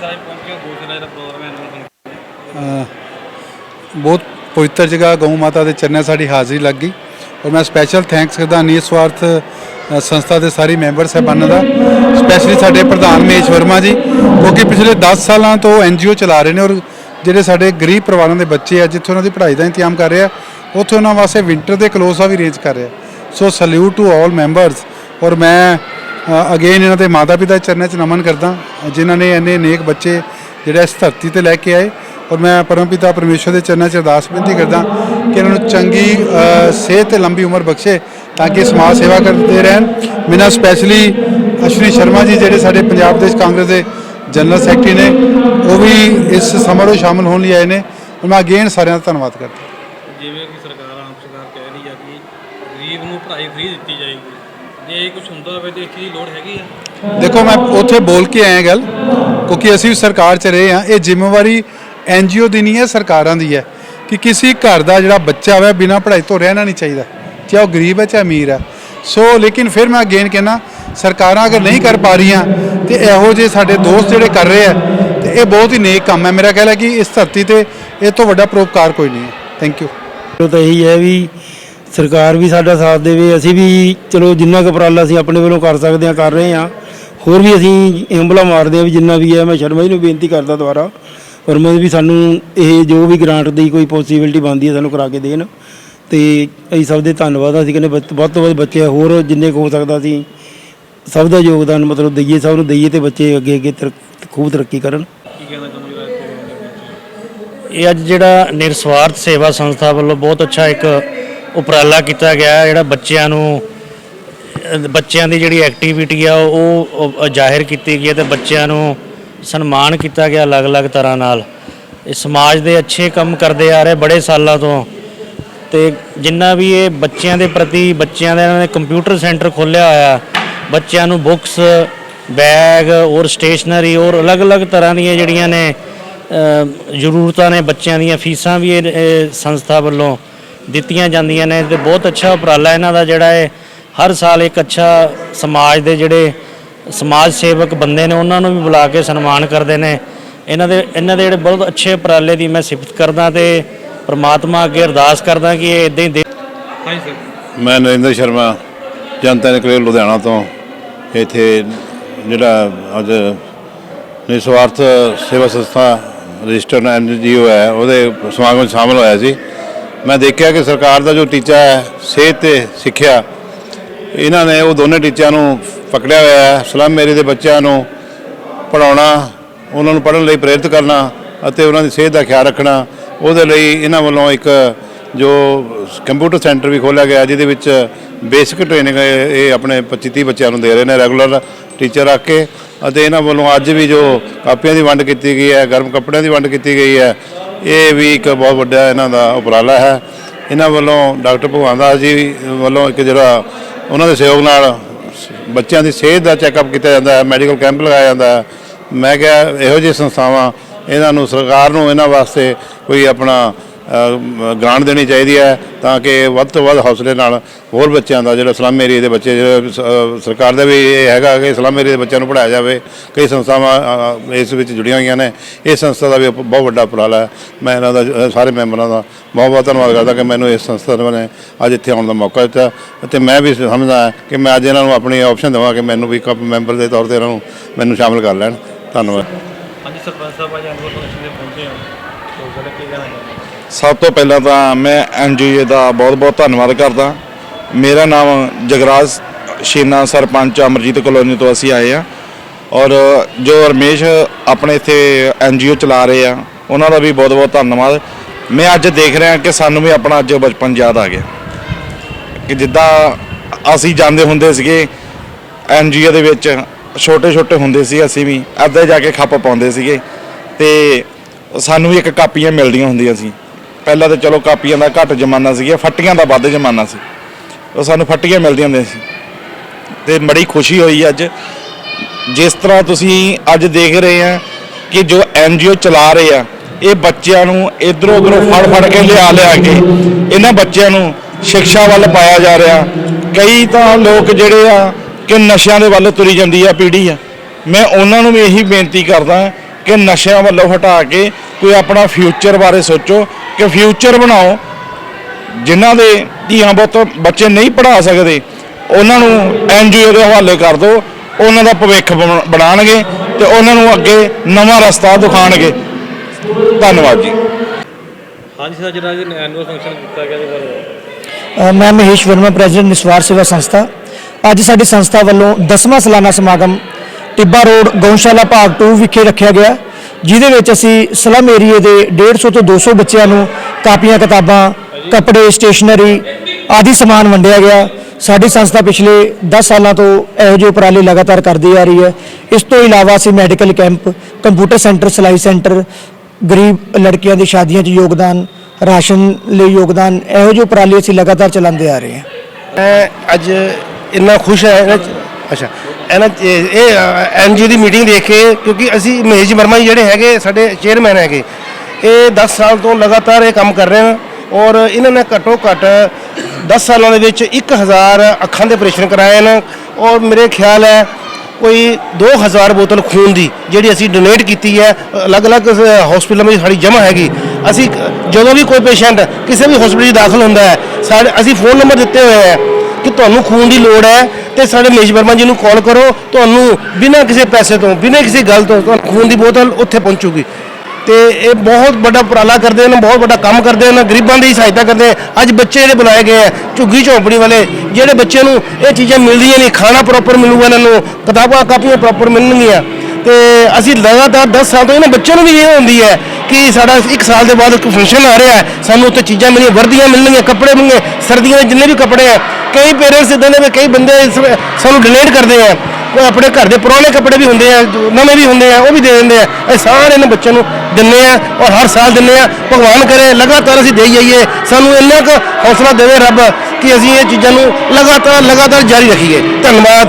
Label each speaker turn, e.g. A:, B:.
A: ਦਾ ਜਿਹੜਾ ਪ੍ਰੋਗਰਾਮ ਹੈ ਐਨੂਅਲ
B: ਅ, ਬਹੁਤ ਪਵਿੱਤਰ ਜਗ੍ਹਾ ਗਊ ਮਾਤਾ ਦੇ ਚਰਨਾਂ ਸਾਡੀ ਹਾਜ਼ਰੀ ਲੱਗ ਗਈ। ਔਰ ਮੈਂ ਸਪੈਸ਼ਲ ਥੈਂਕਸ ਕਰਦਾ ਨਿਸਵਾਰਥ ਅ, ਸੰਸਥਾ ਦੇ ਸਾਰੇ ਮੈਂਬਰ ਸਾਹਿਬਾਨਾਂ ਦਾ ਸਪੈਸ਼ਲੀ ਸਾਡੇ ਪ੍ਰਧਾਨ ਮੇਸ਼ ਵਰਮਾ ਜੀ ਕਿਉਂਕਿ ਪਿਛਲੇ 10 ਸਾਲਾਂ ਤੋਂ ਐਨਜੀਓ ਚਲਾ ਰਹੇ ਨੇ ਔਰ ਜਿਹੜੇ ਸਾਡੇ ਗਰੀਬ ਪਰਿਵਾਰਾਂ ਦੇ ਬੱਚੇ ਆ ਜਿੱਥੇ ਉਹਨਾਂ ਦੀ ਪੜ੍ਹਾਈ ਦਾ ਇੰਤਜ਼ਾਮ ਕਰ ਰਹੇ ਆ ਉੱਥੇ ਉਹਨਾਂ ਵਾਸਤੇ ਵਿੰਟਰ ਦੇ ਕਲੋਥਸ ਆ ਵੀ ਅਰੇਂਜ ਕਰ ਰਿਹਾ। So salute to all members ਔਰ ਮੈਂ ਅਗੇਨ ਇਹਨਾਂ ਦੇ ਮਾਤਾ ਪਿਤਾ ਦੇ ਚਰਨਾਂ 'ਚ ਨਮਨ ਕਰਦਾ, ਜਿਨ੍ਹਾਂ ਨੇ ਇੰਨੇ ਨੇਕ ਬੱਚੇ ਜਿਹੜੇ ਇਸ ਧਰਤੀ ਤੇ ਲੈ ਕੇ ਆਏ। ਔਰ ਮੈਂ ਪਰਮਪਿਤਾ ਪਰਮੇਸ਼ਵਰ ਦੇ ਚਰਨਾਂ 'ਚ ਅਰਦਾਸ ਬੇਨਤੀ ਕਰਦਾ ਕਿ ਇਹਨਾਂ ਨੂੰ ਚੰਗੀ ਸਿਹਤ ਤੇ ਲੰਬੀ ਉਮਰ ਬਖਸ਼ੇ, ਤਾਂ ਕਿ ਸਮਾਜ ਸੇਵਾ ਕਰਦੇ ਰਹਿਣ। ਮੇਰਾ ਸਪੈਸ਼ਲੀ ਅਸ਼ਵਨੀ ਸ਼ਰਮਾ ਜੀ ਜਿਹੜੇ ਸਾਡੇ ਪੰਜਾਬ ਦੇਸ਼ ਕਾਂਗਰਸ ਦੇ ਜਨਰਲ ਸੈਕਟਰੀ ਨੇ, ਉਹ ਵੀ ਇਸ ਸਮਾਰੋਹ ਸ਼ਾਮਲ ਹੋਣ ਲਈ ਆਏ ਨੇ। ਔਰ ਮੈਂ ਅਗੇਨ ਸਾਰਿਆਂ ਦਾ ਧੰਨਵਾਦ ਕਰਦਾ।
A: ਜਿਵੇਂ ਕਿ ਸਰਕਾਰ ਆਮ ਸਰਕਾਰ ਕਹਿ ਰਹੀ ਆ ਕਿ ਗਰੀਬ ਨੂੰ ਪੜ੍ਹਾਈ ਫ੍ਰੀ ਦਿੱਤੀ ਜਾਏਗੀ। ਜੇ ਇਹ ਕੁਝ ਹੁੰਦਾ ਹੋਵੇ ਤੇ ਇਸ ਚੀਜ਼ ਦੀ ਲੋੜ ਹੈਗੀ ਆ।
B: ਦੇਖੋ ਮੈਂ ਉੱਥੇ ਬੋਲ ਕੇ ਆਇਆ ਗੱਲ ਕਿਉਂਕਿ ਅਸੀਂ ਵੀ ਸਰਕਾਰ 'ਚ ਰਹੇ ਹਾਂ ਇਹ ਜ਼ਿੰਮੇਵਾਰੀ ਐਨਜੀਓ ਦੀ ਨਹੀਂ ਹੈ ਸਰਕਾਰਾਂ ਦੀ ਹੈ ਕਿ ਕਿਸੇ ਘਰ ਦਾ ਜਿਹੜਾ ਬੱਚਾ ਹੋਵੇ ਬਿਨਾਂ ਪੜ੍ਹਾਈ ਤੋਂ ਰਹਿਣਾ ਨਹੀਂ ਚਾਹੀਦਾ ਚਾਹੇ ਉਹ ਗਰੀਬ ਹੈ ਚਾਹੇ ਅਮੀਰ ਹੈ। ਸੋ ਲੇਕਿਨ ਫਿਰ ਮੈਂ ਅਗੇਨ ਕਹਿਣਾ ਸਰਕਾਰਾਂ ਅਗਰ ਨਹੀਂ ਕਰ ਪਾ ਰਹੀਆਂ ਤੇ ਇਹੋ ਜਿਹੇ ਸਾਡੇ ਦੋਸਤ ਜਿਹੜੇ ਕਰ ਰਹੇ ਆ ਤੇ ਇਹ ਬਹੁਤ ਹੀ ਨੇਕ ਕੰਮ ਹੈ। ਮੇਰਾ ਖਿਆਲ ਹੈ ਕਿ ਇਸ ਧਰਤੀ ਤੇ ਇਹ ਤੋਂ ਵੱਡਾ ਪਰਉਪਕਾਰ ਕੋਈ ਨਹੀਂ ਹੈ। ਥੈਂਕ ਯੂ
C: ਤਾਂ ਇਹੀ ਹੈ ਵੀ ਸਰਕਾਰ ਵੀ ਸਾਡਾ ਸਾਥ ਦੇਵੇ ਅਸੀਂ ਵੀ ਚਲੋ ਜਿੰਨਾ ਕੁ ਉਪਰਾਲਾ ਅਸੀਂ ਆਪਣੇ ਵੱਲੋਂ ਕਰ ਸਕਦੇ ਹਾਂ ਕਰ ਰਹੇ ਹਾਂ। ਹੋਰ ਵੀ ਅਸੀਂ ਇੰਬਲਾ ਮਾਰਦੇ ਹਾਂ ਵੀ ਜਿੰਨਾ ਵੀ ਹੈ ਮੈਂ ਸ਼ਰਮਾ ਜੀ ਨੂੰ ਬੇਨਤੀ ਕਰਦਾ ਦੁਬਾਰਾ ਔਰ ਮੈਂ ਵੀ ਸਾਨੂੰ ਇਹ ਜੋ ਵੀ ਗ੍ਰਾਂਟ ਦੀ ਕੋਈ ਪੋਸੀਬਿਲਿਟੀ ਬਣਦੀ ਹੈ ਸਾਨੂੰ ਕਰਾ ਕੇ ਦੇਣ। ਤੇ ਅਸੀਂ ਸਭ ਦੇ ਧੰਨਵਾਦ। ਅਸੀਂ ਕਹਿੰਦੇ ਵੱਧ ਤੋਂ ਵੱਧ ਬੱਚੇ ਹੋਰ ਜਿੰਨੇ ਕੁ ਹੋ ਸਕਦਾ ਸੀ ਸਭ ਦਾ ਯੋਗਦਾਨ ਮਤਲਬ ਦਈਏ ਸਭ ਨੂੰ ਦਈਏ ਤੇ ਬੱਚੇ ਅੱਗੇ ਅੱਗੇ ਖੂਬ ਤਰੱਕੀ ਕਰਨ।
D: ਇਹ ਅੱਜ ਜਿਹੜਾ ਨਿਰਸਵਾਰਥ ਸੇਵਾ ਸੰਸਥਾ ਵੱਲੋਂ ਬਹੁਤ ਅੱਛਾ ਇੱਕ ਉਪਰਾਲਾ ਕੀਤਾ ਗਿਆ, ਜਿਹੜਾ ਬੱਚਿਆਂ ਨੂੰ, ਬੱਚਿਆਂ ਦੀ ਜਿਹੜੀ ਐਕਟੀਵਿਟੀ ਆ, ਉਹ ਜ਼ਾਹਿਰ ਕੀਤੀ ਗਈ ਹੈ ਤੇ ਬੱਚਿਆਂ ਨੂੰ ਸਨਮਾਨ ਕੀਤਾ ਗਿਆ ਅਲੱਗ-ਅਲੱਗ ਤਰ੍ਹਾਂ ਨਾਲ। ਇਹ ਸਮਾਜ ਦੇ ਅੱਛੇ ਕੰਮ ਕਰਦੇ ਆ ਰਹੇ ਬੜੇ ਸਾਲਾਂ ਤੋਂ ਤੇ ਜਿੰਨਾ ਵੀ ਇਹ ਬੱਚਿਆਂ ਦੇ ਪ੍ਰਤੀ, ਬੱਚਿਆਂ ਦਾ ਇਹਨਾਂ ਨੇ ਕੰਪਿਊਟਰ ਸੈਂਟਰ ਖੋਲ੍ਹਿਆ ਹੋਇਆ, ਬੱਚਿਆਂ ਨੂੰ ਬੁੱਕਸ ਬੈਗ ਔਰ ਸਟੇਸ਼ਨਰੀ ਔਰ ਅਲੱਗ-ਅਲੱਗ ਤਰ੍ਹਾਂ ਦੀਆਂ ਜਿਹੜੀਆਂ ਨੇ ਜ਼ਰੂਰਤਾਂ ਨੇ ਬੱਚਿਆਂ ਦੀਆਂ, ਫੀਸਾਂ ਵੀ ਇਹ ਸੰਸਥਾ ਵੱਲੋਂ ਦਿੱਤੀਆਂ ਜਾਂਦੀਆਂ ਨੇ ਤੇ ਬਹੁਤ ਅੱਛਾ ਉਪਰਾਲਾ ਇਹਨਾਂ ਦਾ ਜਿਹੜਾ ਹੈ ਹਰ ਸਾਲ ਇੱਕ ਅੱਛਾ ਸਮਾਜ ਦੇ ਜਿਹੜੇ ਸਮਾਜ ਸੇਵਕ ਬੰਦੇ ਨੇ ਉਹਨਾਂ ਨੂੰ ਵੀ ਬੁਲਾ ਕੇ ਸਨਮਾਨ ਕਰਦੇ ਨੇ। ਇਹਨਾਂ ਦੇ ਇਹਨਾਂ ਦੇ ਜਿਹੜੇ ਬਹੁਤ ਅੱਛੇ ਉਪਰਾਲੇ ਦੀ ਮੈਂ ਸਿਫਤ ਕਰਦਾ ਤੇ ਪ੍ਰਮਾਤਮਾ ਅੱਗੇ ਅਰਦਾਸ ਕਰਦਾ ਕਿ ਇਹ ਇਦਾਂ ਹੀ ਦੇ
A: ਹਾਂਜੀ ਸਰ
E: ਮੈਂ ਨਰਿੰਦਰ ਸ਼ਰਮਾ ਜਨਤਾ ਨਿਕਲੇ ਲੁਧਿਆਣਾ ਤੋਂ। ਇੱਥੇ ਜਿਹੜਾ ਅੱਜ ਨਿਸਵਾਰਥ ਸੇਵਾ ਸੰਸਥਾ ਰਜਿਸਟਰਡ ਐਨਜੀਓ ਹੈ ਉਹਦੇ ਸਮਾਗਮ 'ਚ ਸ਼ਾਮਲ ਹੋਇਆ ਸੀ। ਮੈਂ ਦੇਖਿਆ ਕਿ ਸਰਕਾਰ ਦਾ ਜੋ ਟੀਚਾ ਹੈ, ਸਿਹਤ ਤੇ ਸਿੱਖਿਆ, ਇਹਨਾਂ ਨੇ ਉਹ ਦੋਨੇ ਟੀਚਿਆਂ ਨੂੰ ਪਕੜਿਆ ਹੋਇਆ ਹੈ, ਸਲਮ ਏਰੀਏ ਦੇ ਬੱਚਿਆਂ ਨੂੰ ਪੜਾਉਣਾ ਉਹਨਾਂ ਨੂੰ ਪੜ੍ਹਨ ਲਈ ਪ੍ਰੇਰਿਤ ਕਰਨਾ ਅਤੇ ਉਹਨਾਂ ਦੀ ਸਿਹਤ ਦਾ ਖਿਆਲ ਰੱਖਣਾ, ਉਹਦੇ ਲਈ ਇਹਨਾਂ ਵੱਲੋਂ ਇੱਕ ਜੋ ਕੰਪਿਊਟਰ ਸੈਂਟਰ ਵੀ ਖੋਲ੍ਹਿਆ ਗਿਆ, ਜਿਹਦੇ ਵਿੱਚ ਬੇਸਿਕ ਟ੍ਰੇਨਿੰਗ ਇਹ ਆਪਣੇ 25 30 ਬੱਚਿਆਂ ਨੂੰ ਦੇ ਰਹੇ ਨੇ, ਰੈਗੂਲਰ ਟੀਚਰ ਰੱਖ ਕੇ ਅਤੇ ਇਹਨਾਂ ਵੱਲੋਂ ਅੱਜ ਵੀ ਜੋ ਕਾਪੀਆਂ ਦੀ ਵੰਡ ਕੀਤੀ ਗਈ ਹੈ, ਗਰਮ ਕੱਪੜਿਆਂ ਦੀ ਵੰਡ ਕੀਤੀ ਗਈ ਹੈ ਇਹ ਵੀ ਇੱਕ ਬਹੁਤ ਵੱਡਾ ਇਹਨਾਂ ਦਾ ਉਪਰਾਲਾ ਹੈ। ਇਹਨਾਂ ਵੱਲੋਂ ਡਾਕਟਰ ਭਗਵਾਨ ਦਾਸ ਜੀ ਵੱਲੋਂ ਇੱਕ ਜਿਹੜਾ ਉਹਨਾਂ ਦੇ ਸਹਿਯੋਗ ਨਾਲ ਬੱਚਿਆਂ ਦੀ ਸਿਹਤ ਦਾ ਚੈੱਕਅਪ ਕੀਤਾ ਜਾਂਦਾ ਹੈ, ਮੈਡੀਕਲ ਕੈਂਪ ਲਗਾਇਆ ਜਾਂਦਾ ਹੈ। ਮੈਂ ਕਿਹਾ ਇਹੋ ਜਿਹੀ ਸੰਸਥਾਵਾਂ ਇਹਨਾਂ ਨੂੰ ਸਰਕਾਰ ਨੂੰ ਇਹਨਾਂ ਵਾਸਤੇ ਕੋਈ ਆਪਣਾ ਗ੍ਰਾਂਟ ਦੇਣੀ ਚਾਹੀਦੀ ਹੈ ਤਾਂ ਕਿ ਵੱਧ ਤੋਂ ਵੱਧ ਹੌਸਲੇ ਨਾਲ ਹੋਰ ਬੱਚਿਆਂ ਦਾ ਜਿਹੜਾ ਸਲਮ ਏਰੀਏ ਦੇ ਬੱਚੇ ਸਰਕਾਰ ਦਾ ਵੀ ਇਹ ਹੈਗਾ ਕਿ ਸਲਮ ਏਰੀਏ ਦੇ ਬੱਚਿਆਂ ਨੂੰ ਪੜ੍ਹਾਇਆ ਜਾਵੇ। ਕਈ ਸੰਸਥਾਵਾਂ ਇਸ ਵਿੱਚ ਜੁੜੀਆਂ ਹੋਈਆਂ ਨੇ। ਇਹ ਸੰਸਥਾ ਦਾ ਵੀ ਬਹੁਤ ਵੱਡਾ ਉਪਰਾਲਾ ਹੈ। ਮੈਂ ਇਹਨਾਂ ਦਾ ਸਾਰੇ ਮੈਂਬਰਾਂ ਦਾ ਬਹੁਤ ਬਹੁਤ ਧੰਨਵਾਦ ਕਰਦਾ ਕਿ ਮੈਨੂੰ ਇਸ ਸੰਸਥਾ ਨੇ ਅੱਜ ਇੱਥੇ ਆਉਣ ਦਾ ਮੌਕਾ ਦਿੱਤਾ। ਅਤੇ ਮੈਂ ਵੀ ਸਮਝਦਾ ਕਿ ਮੈਂ ਅੱਜ ਇਹਨਾਂ ਨੂੰ ਆਪਣੀ ਆਪਸ਼ਨ ਦੇਵਾਂ ਕਿ ਮੈਨੂੰ ਵੀ ਕੱਪ ਮੈਂਬਰ ਦੇ ਤੌਰ ਤੇ ਇਹਨਾਂ ਨੂੰ ਮੈਨੂੰ ਸ਼ਾਮਲ ਕਰ ਲੈਣ। ਧੰਨਵਾਦ।
A: ਹਾਂਜੀ, ਸਰਪੰਚ ਸਾਹਿਬ, ਅੱਜ ਐਨੂਅਲ ਫੰਕਸ਼ਨ ਪਹੁੰਚੇ ਹੋ।
F: ਸਭ ਤੋਂ ਪਹਿਲਾਂ ਤਾਂ ਮੈਂ ਐਨਜੀਓ ਦਾ ਬਹੁਤ-ਬਹੁਤ ਧੰਨਵਾਦ ਕਰਦਾ। ਮੇਰਾ ਨਾਮ ਜਗਰਾਜ ਸ਼ੀਨਾ ਸਰਪੰਚ ਅਮਰਜੀਤ ਕਲੋਨੀ ਤੋਂ ਅਸੀਂ ਆਏ ਆ ਔਰ ਜੋ ਰਮੇਸ਼ ਆਪਣੇ ਇੱਥੇ ਐਨਜੀਓ ਚਲਾ ਰਹੇ ਆ, ਉਹਨਾਂ ਦਾ ਵੀ ਬਹੁਤ-ਬਹੁਤ ਧੰਨਵਾਦ। ਮੈਂ ਅੱਜ ਦੇਖ ਰਿਹਾ ਕਿ ਸਾਨੂੰ ਵੀ ਆਪਣਾ ਅੱਜ ਬਚਪਨ ਯਾਦ ਆ ਗਿਆ। ਕਿ ਜਿੱਦਾਂ ਅਸੀਂ ਜਾਂਦੇ ਹੁੰਦੇ ਸੀਗੇ ਐਨਜੀਓ ਦੇ ਵਿੱਚ ਛੋਟੇ ਛੋਟੇ ਹੁੰਦੇ ਸੀ ਅਸੀਂ ਵੀ ਅੱਧੇ ਜਾ ਕੇ ਖੱਪ ਪਾਉਂਦੇ ਸੀਗੇ। ਤੇ ਸਾਨੂੰ ਵੀ ਇੱਕ ਕਾਪੀਆਂ ਮਿਲਦੀਆਂ ਹੁੰਦੀਆਂ ਸੀ। ਪਹਿਲਾਂ ਤਾਂ ਚਲੋ ਕਾਪੀਆਂ ਦਾ ਘੱਟ ਜ਼ਮਾਨਾ ਸੀਗਾ ਫੱਟੀਆਂ ਦਾ ਵੱਧ ਜ਼ਮਾਨਾ ਸੀ। ਉਹ ਸਾਨੂੰ ਫੱਟੀਆਂ ਮਿਲਦੀਆਂ ਹੁੰਦੀਆਂ ਸੀ। ਤੇ ਬੜੀ ਖੁਸ਼ੀ ਹੋਈ ਅੱਜ। ਜਿਸ ਤਰ੍ਹਾਂ ਤੁਸੀਂ ਅੱਜ ਦੇਖ ਰਹੇ ਆ ਕਿ ਜੋ ਐਨਜੀਓ ਚਲਾ ਰਹੇ ਆ, ਇਹ ਬੱਚਿਆਂ ਨੂੰ ਇਧਰੋਂ ਉਧਰੋਂ ਫੜ ਫੜ ਕੇ ਲਿਆ ਲਿਆ ਕੇ ਇਹਨਾਂ ਬੱਚਿਆਂ ਨੂੰ ਸਿੱਖਿਆ ਵੱਲ ਪਾਇਆ ਜਾ ਰਿਹਾ। ਕਈ ਤਾਂ ਲੋਕ ਜਿਹੜੇ ਆ ਕਿ ਨਸ਼ਿਆਂ ਦੇ ਵੱਲ ਤੁਰੀ ਜਾਂਦੀ ਆ ਪੀੜ੍ਹੀ ਆ। ਮੈਂ ਉਹਨਾਂ ਨੂੰ ਵੀ ਇਹੀ ਬੇਨਤੀ ਕਰਦਾ ਕਿ ਨਸ਼ਿਆਂ ਵੱਲੋਂ ਹਟਾ ਕੇ ਕੋਈ ਆਪਣਾ ਫਿਊਚਰ ਬਾਰੇ ਸੋਚੋ ਕਿ ਫਿਊਚਰ ਬਣਾਓ। ਜਿਨ੍ਹਾਂ ਦੇ ਧੀਆਂ ਪੁੱਤ ਬੱਚੇ ਨਹੀਂ ਪੜ੍ਹਾ ਸਕਦੇ ਉਹਨਾਂ ਨੂੰ ਐਨਜੀਓ ਦੇ ਹਵਾਲੇ ਕਰ ਦਿਓ ਉਹਨਾਂ ਦਾ ਭਵਿੱਖ ਬਣ- ਬਣਾਉਣਗੇ ਤੇ ਉਹਨਾਂ ਨੂੰ ਅੱਗੇ ਨਵਾਂ ਰਸਤਾ ਦਿਖਾਣਗੇ ਧੰਨਵਾਦ ਜੀ।
A: ਹਾਂਜੀ ਸਰ ਜਿਹੜਾ ਅੱਜ ਐਨੂਅਲ ਫੰਕਸ਼ਨ ਕੀਤਾ ਗਿਆ
G: ਅ, ਮੈਂ ਮਹੇਸ਼ ਵਰਮਾ ਪ੍ਰੈਜ਼ੀਡੈਂਟ ਨਿਸਵਾਰ ਸੇਵਾ ਸੰਸਥਾ। ਅੱਜ ਸਾਡੀ ਸੰਸਥਾ ਵੱਲੋਂ 10ਵਾਂ ਸਾਲਾਨਾ ਸਮਾਗਮ ਟਿੱਬਾ ਰੋਡ, ਗਊਸ਼ਾਲਾ ਭਾਗ 2 ਵਿਖੇ ਰੱਖਿਆ ਗਿਆ। ਜਿਹਦੇ ਵਿੱਚ ਅਸੀਂ ਸਲਮ ਏਰੀਏ ਦੇ 150 ਤੋਂ 200 ਬੱਚਿਆਂ ਨੂੰ ਕਾਪੀਆਂ, ਕਿਤਾਬਾਂ, ਕੱਪੜੇ, ਸਟੇਸ਼ਨਰੀ ਆਦਿ ਸਮਾਨ ਵੰਡਿਆ ਗਿਆ। ਸਾਡੀ ਸੰਸਥਾ ਪਿਛਲੇ 10 ਸਾਲਾਂ ਤੋਂ ਇਹੋ ਜਿਹੇ ਉਪਰਾਲੇ ਲਗਾਤਾਰ ਕਰਦੀ ਆ ਰਹੀ ਹੈ। ਇਸ ਤੋਂ ਇਲਾਵਾ ਅਸੀਂ ਮੈਡੀਕਲ ਕੈਂਪ, ਕੰਪਿਊਟਰ ਸੈਂਟਰ, ਸਿਲਾਈ ਸੈਂਟਰ, ਗਰੀਬ ਲੜਕੀਆਂ ਦੀ ਸ਼ਾਦੀਆਂ 'ਚ ਯੋਗਦਾਨ, ਰਾਸ਼ਨ ਲਈ ਯੋਗਦਾਨ, ਇਹੋ ਜਿਹੇ ਉਪਰਾਲੇ ਅਸੀਂ ਲਗਾਤਾਰ ਚਲਾਉਂਦੇ ਆ ਰਹੇ ਹਾਂ।
H: ਮੈਂ ਅੱਜ ਇੰਨਾ ਖੁਸ਼ ਹਾਂ ਅੱਛਾ। ਇਹਨਾਂ 'ਚ ਇਹ- ਇਹ ਐਨਜੀਓ ਦੀ ਮੀਟਿੰਗ ਦੇਖ ਕੇ, ਕਿਉਂਕਿ ਅਸੀਂ ਮਹੇਸ਼ ਵਰਮਾ ਜੀ ਜਿਹੜੇ ਹੈਗੇ, ਸਾਡੇ ਚੇਅਰਮੈਨ ਹੈਗੇ, ਇਹ 10 ਸਾਲ ਤੋਂ ਲਗਾਤਾਰ ਇਹ ਕੰਮ ਕਰ ਰਹੇ ਹਨ ਔਰ ਇਹਨਾਂ ਨੇ ਘੱਟੋ ਘੱਟ 10 ਸਾਲਾਂ ਦੇ ਵਿੱਚ 1000 ਅੱਖਾਂ ਦੇ ਆਪਰੇਸ਼ਨ ਕਰਾਏ ਹਨ ਔਰ ਮੇਰੇ ਖਿਆਲ ਹੈ ਕੋਈ 2000 ਬੋਤਲ ਖੂਨ ਦੀ ਜਿਹੜੀ ਅਸੀਂ ਡੋਨੇਟ ਕੀਤੀ ਹੈ, ਅਲੱਗ-ਅਲੱਗ ਹਸਪੀਟਲਾਂ ਵਿੱਚ ਸਾਡੀ ਜਮ੍ਹਾਂ ਹੈਗੀ। ਅਸੀਂ ਜਦੋਂ ਵੀ ਕੋਈ ਪੇਸ਼ੈਂਟ ਕਿਸੇ ਵੀ ਹਸਪੀਟਲ 'ਚ ਦਾਖਲ ਹੁੰਦਾ ਹੈ, ਸਾਡੇ, ਅਸੀਂ ਫੋਨ ਨੰਬਰ ਦਿੱਤੇ ਹੋਏ ਹੈ ਕਿ ਤੁਹਾਨੂੰ ਖੂਨ ਦੀ ਲੋੜ ਹੈ ਤੇ ਸਾਡੇ ਮੇਸ਼ ਵਰਮਾ ਜੀ ਨੂੰ ਕਾਲ ਕਰੋ, ਤੁਹਾਨੂੰ ਬਿਨਾਂ ਕਿਸੇ ਪੈਸੇ ਤੋਂ, ਬਿਨਾਂ ਕਿਸੇ ਗੱਲ ਤੋਂ ਤੁਹਾਨੂੰ ਖੂਨ ਦੀ ਬੋਤਲ ਉੱਥੇ ਪਹੁੰਚੂਗੀ। ਤੇ ਇਹ ਬਹੁਤ ਵੱਡਾ ਉਪਰਾਲਾ ਕਰਦੇ ਨੇ ਬਹੁਤ ਵੱਡਾ ਕੰਮ ਕਰਦੇ ਨੇ ਗਰੀਬਾਂ ਦੀ ਸਹਾਇਤਾ ਕਰਦੇ ਅੱਜ ਬੱਚੇ ਜਿਹੜੇ ਬੁਲਾਏ ਗਏ ਆ, ਝੁੱਗੀ ਝੌਂਪੜੀ ਵਾਲੇ, ਜਿਹੜੇ ਬੱਚਿਆਂ ਨੂੰ ਇਹ ਚੀਜ਼ਾਂ ਮਿਲਦੀਆਂ ਨਹੀਂ, ਖਾਣਾ ਪ੍ਰੋਪਰ ਮਿਲੂਗਾ ਇਹਨਾਂ ਨੂੰ, ਕਿਤਾਬਾਂ, ਕਾਪੀਆਂ ਪ੍ਰੋਪਰ ਮਿਲਣਗੀਆਂ। ਤੇ ਅਸੀਂ ਲਗਾਤਾਰ 10 ਸਾਲ ਤੋਂ ਇਹਨਾਂ ਬੱਚਿਆਂ ਨੂੰ ਵੀ ਇਹ ਹੁੰਦੀ ਹੈ ਕਿ ਸਾਡਾ ਇੱਕ ਸਾਲ ਦੇ ਬਾਅਦ ਇੱਕ ਫੰਕਸ਼ਨ ਆ ਰਿਹਾ ਸਾਨੂੰ ਉੱਥੇ ਚੀਜ਼ਾਂ ਮਿਲੀਆਂ, ਵਰਦੀਆਂ ਮਿਲਣਗੀਆਂ, ਕੱਪੜੇ ਮਿਲਣਗੇ, ਸਰਦੀਆਂ ਦੇ ਜਿੰਨੇ ਵੀ ਕੱਪੜੇ ਆ ਕਈ ਪੇਰੈਂਟਸ ਇਦਾਂ ਦੇ ਵੀ ਕਈ ਬੰਦੇ ਇਸ- ਸਾਨੂੰ ਡੋਨੇਟ ਕਰਦੇ ਆ। ਕੋਈ ਆਪਣੇ ਘਰ ਦੇ ਪੁਰਾਣੇ ਕੱਪੜੇ ਵੀ ਹੁੰਦੇ ਆ, ਜੋ ਨਵੇਂ ਵੀ ਹੁੰਦੇ ਆ, ਉਹ ਵੀ ਦੇ ਦਿੰਦੇ ਆ। ਇਹ ਸਾਰੇ ਇਹਨਾਂ ਬੱਚਿਆਂ ਨੂੰ ਦਿੰਦੇ ਆ ਔਰ ਹਰ ਸਾਲ ਦਿੰਦੇ ਆ, ਭਗਵਾਨ ਕਰੇ, ਲਗਾਤਾਰ ਅਸੀਂ ਦੇਈ ਜਾਈਏ। ਸਾਨੂੰ ਇੰਨਾ ਕੁ ਹੌਸਲਾ ਦੇਵੇ ਰੱਬ ਕਿ ਅਸੀਂ ਇਹ ਚੀਜ਼ਾਂ ਨੂੰ ਲਗਾਤਾਰ ਲਗਾਤਾਰ ਜਾਰੀ ਰੱਖੀਏ। ਧੰਨਵਾਦ।